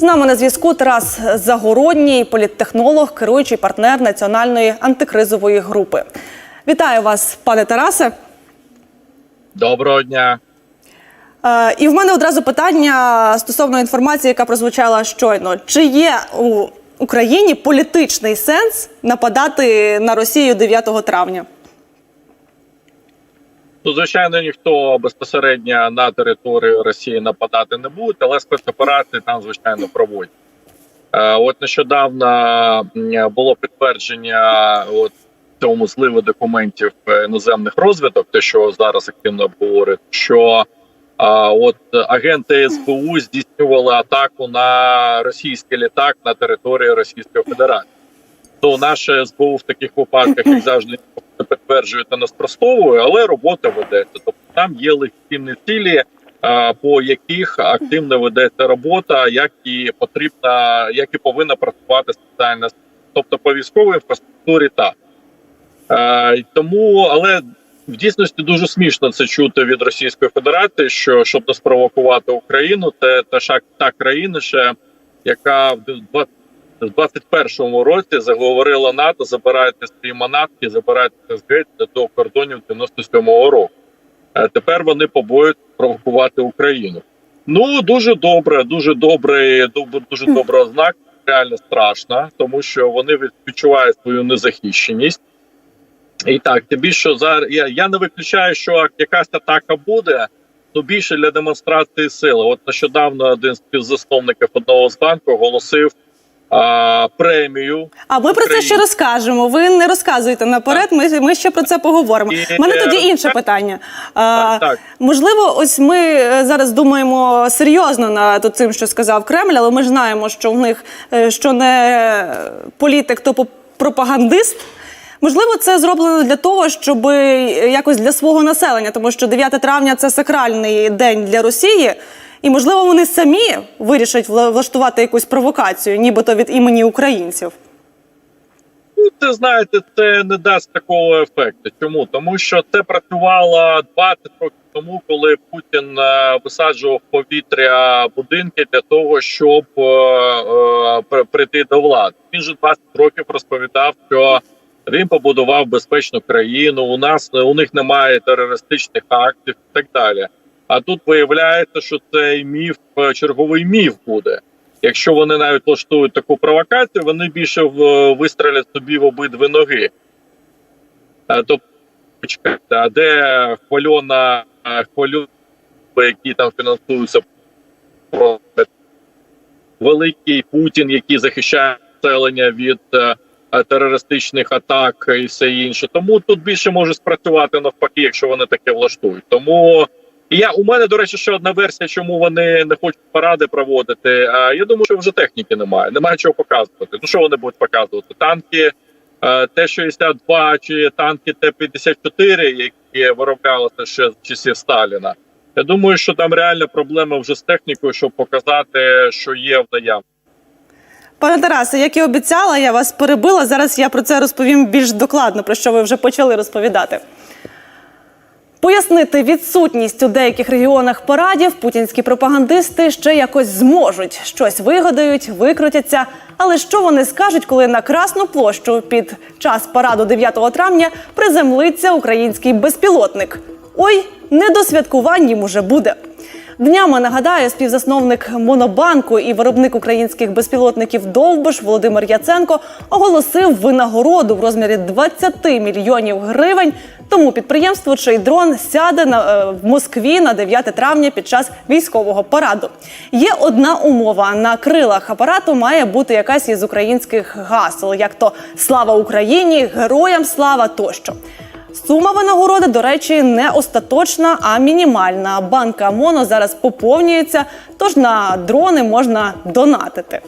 З нами на зв'язку Тарас Загородній, політтехнолог, керуючий партнер національної антикризової групи. Вітаю вас, пане Тарасе. Доброго дня. Е, І в мене одразу питання стосовно інформації, яка прозвучала щойно. Чи є у Україні політичний сенс нападати на Росію 9 травня? Ну, звичайно, ніхто безпосередньо на територію Росії нападати не буде, але спецоперації там, звичайно, проводять. Е, От нещодавно було підтвердження от цьому зливу документів е, іноземних розвиток, те, що зараз активно обговорюють, що а, от агенти СБУ здійснювали атаку на російський літак на території Російської Федерації. То наше СБУ в таких випадках, як завжди, не підтверджує та не спростовує, але робота ведеться. Тобто там є легітимні цілі, а, по яких активно ведеться робота, як і потрібна, як і повинна працювати спеціальна, тобто по військовій інфраструктурі так. Е, тому, але в дійсності дуже смішно це чути від Російської Федерації, що щоб не спровокувати Україну, це та ж та країна, ще яка в 20 в 21-му році заговорила НАТО: забирайте свої манатки, забирайте геть до кордонів 97-го року. Е, Тепер вони побоюють провокувати Україну. Ну дуже добре, дуже добре, дуже, добра ознак. Реально страшно, тому що вони відчувають свою незахищеність. І так, тим більше зараз я, я не виключаю, що якась атака буде, ну більше для демонстрації сили. От нещодавно один з співзасновників одного з банків оголосив а, премію. А ми про це ще розкажемо. Ви не розказуєте наперед. Ми, ми ще про це поговоримо. І, У мене тоді е, інше питання. А, Так. Можливо, ось ми е, зараз думаємо серйозно над цим, що сказав Кремль, але ми ж знаємо, що в них е, що не політик, то пропагандист. Можливо, це зроблено для того, щоб якось для свого населення, тому що 9 травня це сакральний день для Росії. І можливо, вони самі вирішать влаштувати якусь провокацію, нібито від імені українців. Ну, це знаєте, це не дасть такого ефекту. Чому? Тому що це працювало 20 років тому, коли Путін е, висаджував повітря будинки для того, щоб е, е, при- прийти до влади. Він же 20 років розповідав, що він побудував безпечну країну. У нас у них немає терористичних актів і так далі. А тут виявляється, що цей міф, е, черговий міф буде. Якщо вони навіть влаштують таку провокацію, вони більше вистрелять собі в обидві ноги. Тобто, почекайте, а де хвальона е, хвальона, які там фінансуються великий Путін, який захищає населення від терористичних атак і все інше. Тому тут більше може спрацювати навпаки, якщо вони таке влаштують. Тому і я у мене, до речі, ще одна версія, чому вони не хочуть паради проводити. А я думаю, що вже техніки немає. Немає чого показувати. Ну що вони будуть показувати? Танки е, Т-62 чи танки Т-54, які вироблялися ще з часів Сталіна. Я думаю, що там реальна проблема вже з технікою, щоб показати, що є в наявності. Пане Тарасе, як і обіцяла, я вас перебила. Зараз я про це розповім більш докладно, про що ви вже почали розповідати. Пояснити відсутність у деяких регіонах парадів путінські пропагандисти ще якось зможуть. Щось вигадають, викрутяться. Але що вони скажуть, коли на Красну площу під час параду 9 травня приземлиться український безпілотник? Ой, не до святкувань їм уже буде. Днями нагадаю, співзасновник Монобанку і виробник українських безпілотників Довбиш Володимир Яценко оголосив винагороду в розмірі 20 мільйонів гривень. Тому підприємству, чий дрон сяде на е, в Москві на 9 травня під час військового параду. Є одна умова: на крилах апарату має бути якась із українських гасел, як то слава Україні, героям слава тощо. Сума винагороди, до речі, не остаточна, а мінімальна. Банка МОНО зараз поповнюється, тож на дрони можна донатити.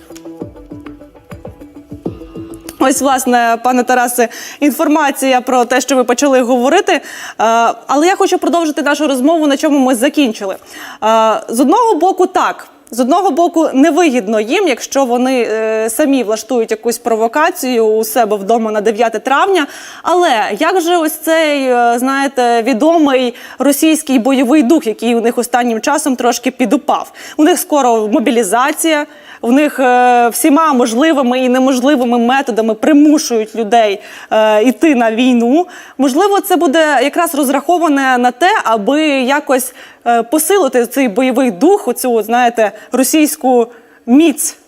Ось, власне, пане Тарасе, інформація про те, що ви почали говорити. Е, Але я хочу продовжити нашу розмову, на чому ми закінчили. Е, З одного боку, так. З одного боку, невигідно їм, якщо вони е, самі влаштують якусь провокацію у себе вдома на 9 травня. Але як же ось цей, е, знаєте, відомий російський бойовий дух, який у них останнім часом трошки підупав? У них скоро мобілізація. В них е, всіма можливими і неможливими методами примушують людей е, йти на війну. Можливо, це буде якраз розраховане на те, аби якось посилити цей бойовий дух, оцю, знаєте, російську міць.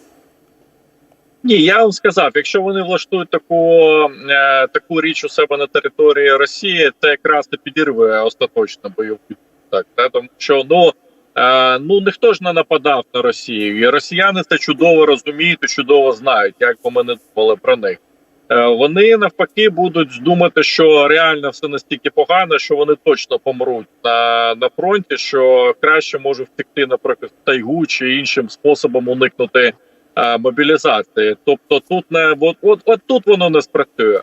Ні, я вам сказав, якщо вони влаштують таку е, таку річ у себе на території Росії, це якраз і підірве остаточно бойовий так, та, тому що ну. Е, ну ніхто ж не нападав на Росію, і росіяни це чудово розуміють і чудово знають, як би ми не думали про них. Е, вони навпаки будуть думати, що реально все настільки погано, що вони точно помруть на, на фронті, що краще може втекти, наприклад, в тайгу чи іншим способом уникнути е, мобілізації. Тобто, тут не от, от, от тут воно не спрацює.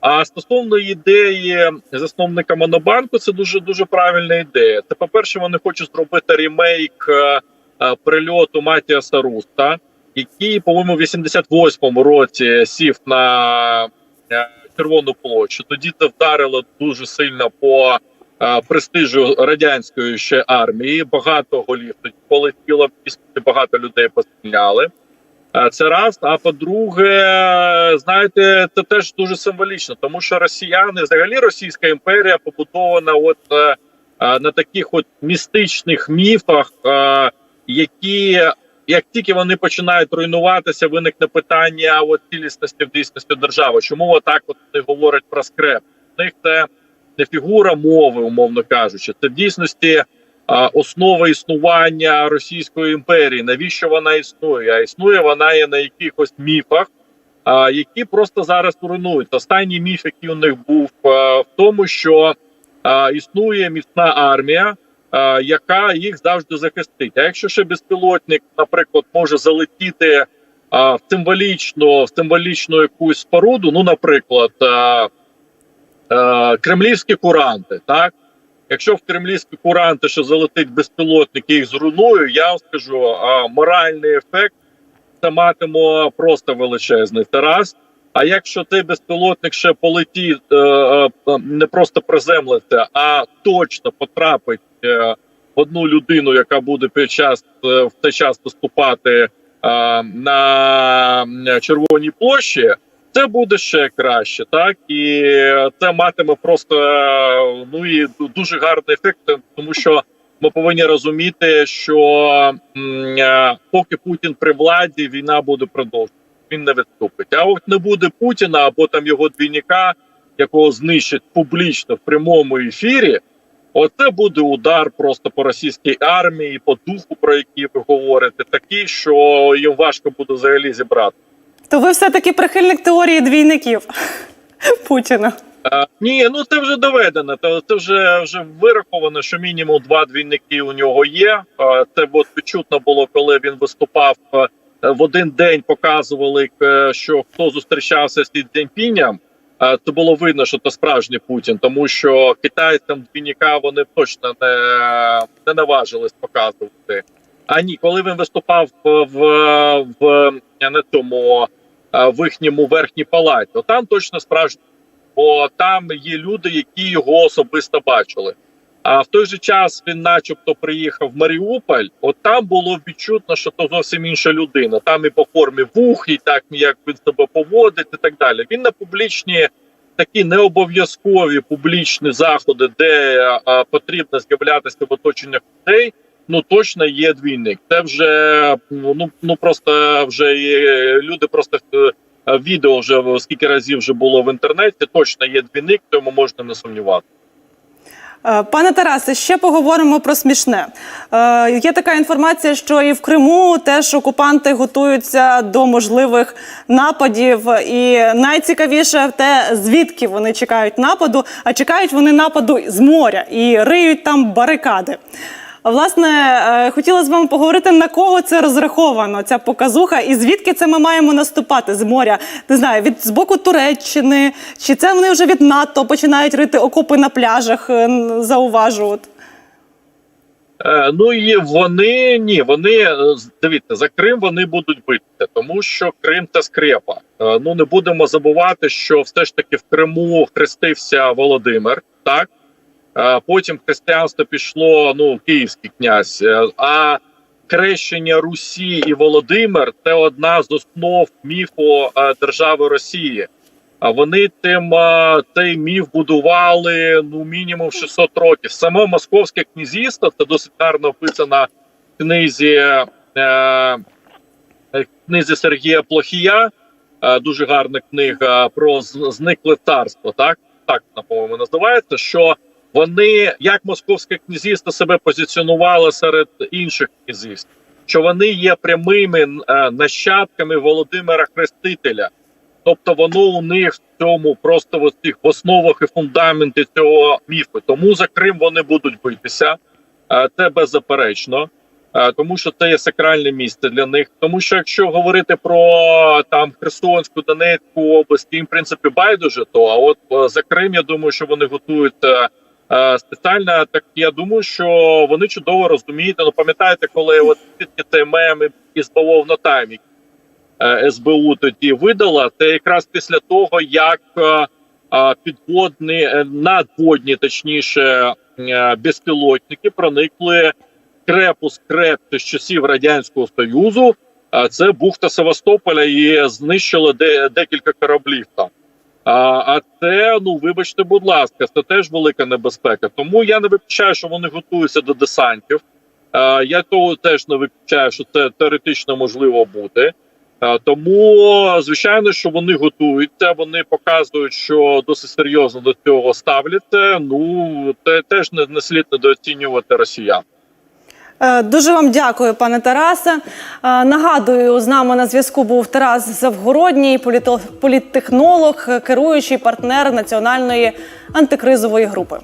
А стосовно ідеї засновника Монобанку, це дуже дуже правильна ідея. Це по перше, вони хочуть зробити ремейк е, е, прильоту Матіаса Руста, який, по-моєму, в 88-му році сів на е, Червону площу. Тоді це вдарило дуже сильно по е, престижу радянської ще армії. Багато голів тоді полетіло, багато людей постріляли. Е, Це раз. А по-друге, знаєте, це теж дуже символічно, тому що росіяни, взагалі, Російська імперія побудована от на таких от містичних міфах, які як тільки вони починають руйнуватися, виникне питання от цілісності в дійсності держави. Чому отак от вони говорять про скреп? У них це не фігура мови, умовно кажучи, це в дійсності основа існування Російської імперії. Навіщо вона існує? А існує вона є на якихось міфах, які просто зараз руйнують. Останній міф, який у них був в тому, що існує міцна армія, яка їх завжди захистить. А якщо ще безпілотник, наприклад, може залетіти в символічну, в символічну якусь споруду, ну, наприклад. Е, кремлівські куранти, так якщо в кремлівські куранти, що залетить безпілотник, і їх зруйнує, я вам скажу, а, моральний ефект це матиме просто величезний. Раз. А якщо цей безпілотник ще полетить, е, е, не просто приземлиться, а точно потрапить е, одну людину, яка буде під час е, в той час виступати е, на червоній площі, це буде ще краще, так і це матиме просто е, ну і дуже гарний ефект, тому що ми повинні розуміти, що е, поки Путін при владі, війна буде продовжуватися. Він не відступить. А от не буде Путіна або там його двійника, якого знищать публічно в прямому ефірі. Оце буде удар просто по російській армії, по духу, про який ви говорите, такий, що їм важко буде взагалі зібрати. То ви все-таки прихильник теорії двійників Путіна. Е, ні, ну це вже доведено. То це вже вже вираховано, що мінімум два двійники у нього є. Е, Це от відчутно було, коли він виступав е, в один день. Показували, що хто зустрічався з Сі Е, Це було видно, що то справжній Путін, тому що китайцям двійника вони точно не, не наважились показувати. А ні, коли він виступав в, в, в на цьому е, в їхньому верхній палаті, то там точно справжній бо там є люди, які його особисто бачили. А в той же час він, начебто, приїхав в Маріуполь. От там було відчутно, що то зовсім інша людина. Там і по формі вух, і так як він себе поводить, і так далі. Він на публічні такі необов'язкові публічні заходи, де а, потрібно з'являтися в оточеннях людей. Ну точно є двійник. Це вже ну ну просто вже є, люди просто е, відео вже скільки разів вже було в інтернеті. Точно є двійник, тому можна не сумнівати. Е, Пане Тарасе, ще поговоримо про смішне. Е, є така інформація, що і в Криму теж окупанти готуються до можливих нападів. І найцікавіше те, звідки вони чекають нападу, а чекають вони нападу з моря і риють там барикади. Власне, е, хотіла з вами поговорити, на кого це розраховано, ця показуха, і звідки це ми маємо наступати з моря? Не знаю, від з боку Туреччини, чи це вони вже від НАТО починають рити окопи на пляжах, е, зауважу. Е, Ну і вони ні, вони дивіться за Крим вони будуть битися, тому що Крим це скрепа. Ну не будемо забувати, що все ж таки в Криму хрестився Володимир, так потім християнство пішло. Ну київський князь. е, А хрещення Русі і Володимир це одна з основ міфу е, держави Росії. А вони тим е, цей міф будували ну мінімум 600 років. Саме московське князівство це досить гарно описано в книзі, е, книзі Сергія Плохія. Дуже гарна книга про зникле царство. Так так по-моєму називається. Що вони як московське князівство себе позиціонувало серед інших князівств, що вони є прямими е, нащадками Володимира Хрестителя. Тобто воно у них в цьому просто в цих основах і фундаменті цього міфу. Тому за Крим вони будуть битися. Е, Це беззаперечно, Е, тому що це є сакральне місце для них. Тому що якщо говорити про там Херсонську, Донецьку область, їм в принципі байдуже, то а от за Крим я думаю, що вони готуються е, спеціально. Так я думаю, що вони чудово розуміють. Ну пам'ятаєте, коли от цей мем із Бавовна Таймі е, СБУ тоді видала, це якраз після того, як е, е, підводні е, надводні, точніше, е, безпілотники проникли в крепус крепти з часів радянського союзу. Це бухта Севастополя і знищили декілька кораблів там. А, а це, ну вибачте, будь ласка, це теж велика небезпека. Тому я не виключаю, що вони готуються до десантів. А, я того теж не виключаю, що це теоретично можливо бути. А, Тому, звичайно, що вони готуються, вони показують, що досить серйозно до цього ставляться. Ну те теж не, не слід недооцінювати росіян. Е, Дуже вам дякую, пане Тарасе. Е, Нагадую, з нами на зв'язку був Тарас Завгородній, політтехнолог, керуючий партнер національної антикризової групи.